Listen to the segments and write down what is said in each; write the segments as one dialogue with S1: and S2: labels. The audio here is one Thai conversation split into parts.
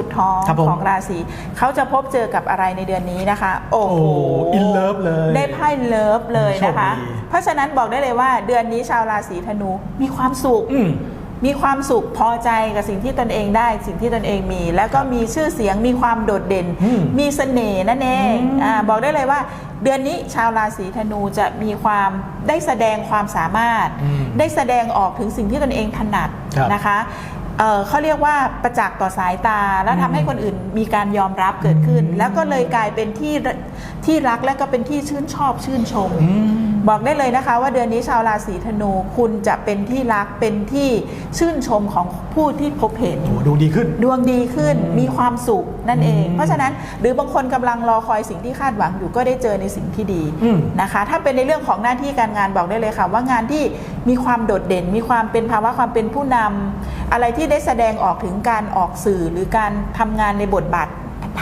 S1: สุดท้อง
S2: ครับผม
S1: ของราศีเขาจะพบเจอกับอะไรในเดือนนี้นะคะ โอ้โห
S2: โอ้ in love เลย
S1: ได้ไพ่เลิฟเลยนะคะ
S2: โชคดี
S1: เพราะฉะนั้นบอกได้เลยว่าเดือนนี้ชาวราศีธนูมีความสุข
S2: อืม
S1: มีความสุขพอใจกับสิ่งที่ตนเองได้ สิ่งที่ตนเองมี แล้วก็มีชื่อเสียงมีความโดดเด่น
S2: อืม
S1: มีเสน่ห์นั่นเอง
S2: อืม
S1: อาบอกได้เลยว่า เดือนนี้ชาวราศีธนูจะมีความได้แสดงความสามารถ
S2: อืม
S1: ได้แสดงออกถึงสิ่งที่ตนเองถนัด
S2: ครับ
S1: นะคะ เอ่อเขาเรียกว่าประจักษ์ต่อสายตา แล้วทำให้คนอื่นมีการยอมรับเกิดขึ้น
S2: อืม
S1: แล้วก็เลยกลายเป็นที่ ที่รักและก็เป็นที่ชื่นชอบชื่นชม
S2: อืม
S1: บอกได้เลยนะคะ ว่าเดือนนี้ชาวราศีธนูคุณจะเป็นที่รักเป็นที่ชื่นชมของผู้ที่พบเห็น
S2: โอ้ดูดีขึ้น
S1: ดวงดีขึ้น
S2: อืม
S1: มีความสุขนั่นเอง
S2: อืม
S1: เพราะฉะนั้นหรือบางคนกำลังรอคอยสิ่งที่คาดหวังอยู่ก็ได้เจอในสิ่งที่ดี
S2: อืม
S1: นะคะ ถ้าเป็นในเรื่องของหน้าที่การงานบอกได้เลยค่ะ ว่างานที่มีความโดดเด่น มีความเป็นภาวะความเป็นผู้นำอะไรที่ได้แสดงออกถึงการออกสื่อหรือการทำงานในบทบาท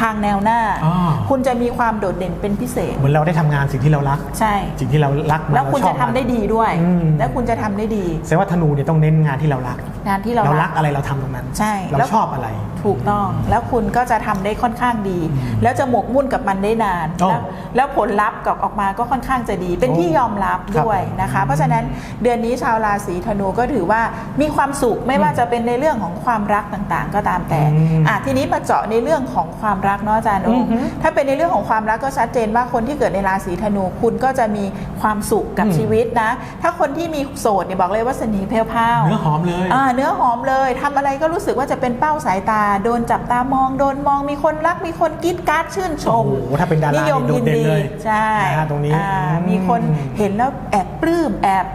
S1: ทางแนวหน้า
S2: อ่า
S1: คุณจะมีความโดดเด่นเป็นพิเศษ
S2: เหมือนเราได้ทำงานสิ่งที่เรารัก
S1: ใช่
S2: สิ่งที่เรารักมา
S1: แล้วคุณ
S2: เราชอ
S1: จะ
S2: บ
S1: ทำ
S2: มัน
S1: ได้ดีด้วย
S2: อืม
S1: แล้วคุณจะทำได้ดี
S2: แสดงว่าธนูเนี่ยต้องเน้นงานที่เรารัก
S1: งานที่เรา
S2: เรา
S1: รั
S2: รั
S1: ก
S2: กอะไรเราทำตรงนั้น
S1: ใช่
S2: เรา
S1: แล้ว
S2: ชอบอะไร
S1: ถูกต้อง แล้วคุณก็จะทำได้ค่อนข้างดี
S2: อืม
S1: แล้วจะหมกมุ่นกับมันได้นาน
S2: โอ้
S1: แล้วแล้วผลลัพธ์กับออกมาก็ค่อนข้างจะดี เป็น
S2: โอ้
S1: ที่ยอมรับ
S2: ครับ
S1: ด้วยนะคะ เพราะฉะนั้นเดือนนี้ชาวราศีธนูก็ถือว่ามีความสุขไม่ว่าจะเป็นในเรื่องของความรักต่างๆ ก็ตามแต่
S2: อืม
S1: อะทีนี้มาเจาะในเรื่องของความรักเนาะอาจารย์โอ
S2: อือฮึ
S1: ถ้าเป็นในเรื่องของความรักก็ชัดเจนว่าคนที่เกิดในราศีธนูคุณก็จะมีความสุขกับ
S2: อืม
S1: ชีวิตนะ ถ้าคนที่มีโสดเนี่ยบอกเลยว่าเสน่ห์เพลวพราว
S2: เนื้อหอมเลย
S1: อ่าเนื้อหอมเลยทำอะไรก็รู้สึกว่าจะเป็นเป้าสายตา โดนจับตามองโดนมองมีคนรักมีคนกรีดกราร์ดชื่นชม
S2: โอ้โหถ้าเป็นดารา
S1: นิยม
S2: นี่
S1: ยิน
S2: โดดเด่น
S1: ดี
S2: เลย
S1: ใช่
S2: นะฮะตรงนี้
S1: อ่า
S2: อืม
S1: มีคนเห็นแล้วแอบปลื้มแอบ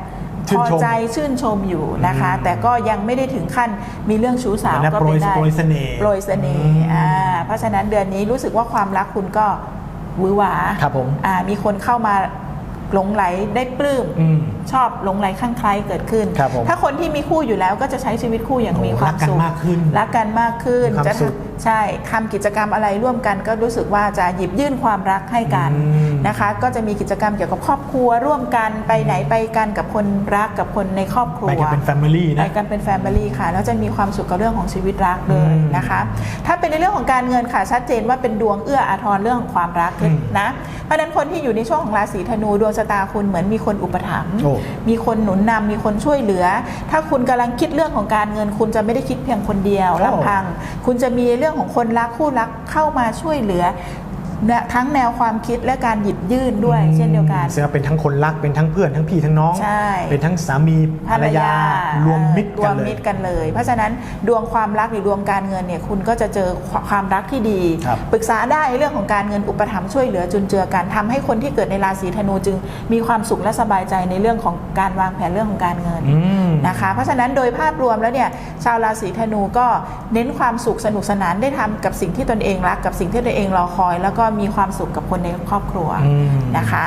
S2: ชื่
S1: พ
S2: น
S1: อ
S2: ชม
S1: ใจชื่นชมอยู่นะคะ
S2: อืม
S1: แต่ก็ยังไม่ได้ถึงขั้นมีเรื่องชู้สาว
S2: นะ
S1: ก็
S2: โปร
S1: เป็
S2: ย
S1: นได้
S2: โปรยเสน่ห์
S1: โปรยเสน่
S2: อื
S1: ห์
S2: ม
S1: อ่า เพราะฉะนั้นเดือนนี้รู้สึกว่าความรักคุณก็หวือหวา
S2: ครับผม
S1: อ่ามีคนเข้ามาหลงไหลได้ปลื้ม
S2: อืม
S1: ชอบหลงไหลข้างใครเกิดขึ้น
S2: ครับผม
S1: ถ้าคนที่มีคู่อยู่แล้วก็จะใช้ชีวิตคู่อย่างมีความ
S2: รักกัน
S1: สุข
S2: มากขึ้น
S1: รักกันมากขึ้น
S2: มีความ
S1: จะ
S2: สุข
S1: ทำใช่ทำกิจกรรมอะไรร่วมกันก็รู้สึกว่าจะหยิบยื่นความรักให้กัน
S2: อืม
S1: นะคะ ก็จะมีกิจกรรมเกี่ยวกับครอบครัวร่วมกันไปไหนไปกันกับคนรักกับคนในครอบครัว
S2: ไปกันเป็นแฟมิลี่
S1: ไป
S2: นะ
S1: กันเป็นแฟมิลี่ค่ะแล้วจะมีความสุขกับเรื่องของชีวิตรักเลย
S2: อืม
S1: นะคะ ถ้าเป็นในเรื่องของการเงินค่ะชัดเจนว่าเป็นดวงเอื้ออาทรเรื่องของความรัก
S2: อืม
S1: นะเพราะฉะนั้นคนที่อยู่ในช่วงของราศีธนูดวงชะตาคุณเหมือนมีคนอุปถัมภ์
S2: โอ้
S1: มีคนหนุนนำมีคนช่วยเหลือ ถ้าคุณกำลังคิดเรื่องของการเงิน คุณจะไม่ได้คิดเพียงคนเดียว
S2: โอ้
S1: ลำพัง คุณจะมีเรื่องื่องของคนรักคู่รักเข้ามาช่วยเหลือ ทั้งแนวความคิดและการหยิบยื่นด้วย เช่นเดียวกัน
S2: แสดงว่าเป็นทั้งคนรักเป็นทั้งเพื่อนทั้งพี่ทั้งน้อง
S1: ใช่
S2: เป็นทั้งสามีภรรยารวมมิตร
S1: ร
S2: กั
S1: วนม
S2: เลย
S1: มิตรกันเลย เพราะฉะนั้นดวงความรักหรือดวงการเงินเนี่ยคุณก็จะเจอความรักที่ดี
S2: ครับ
S1: ปรึกษาได้เรื่องของการเงินอุปถัมภ์ช่วยเหลือจุนเจือกันทำให้คนที่เกิดในราศีธนูจึงมีความสุขและสบายใจในเรื่องของการวางแผนเรื่องของการเงิน
S2: อืม
S1: นะคะเพราะฉะนั้นโดยภาพรวมแล้วเนี่ยชาวราศีธนูก็เน้นความสุขสนุกสนานได้ทำกับสิ่งที่ตนเองรักกับสิ่งที่ตนเองรอคอยแล้วก็มีความสุขกับคนในครอบครัว
S2: อืม
S1: นะคะ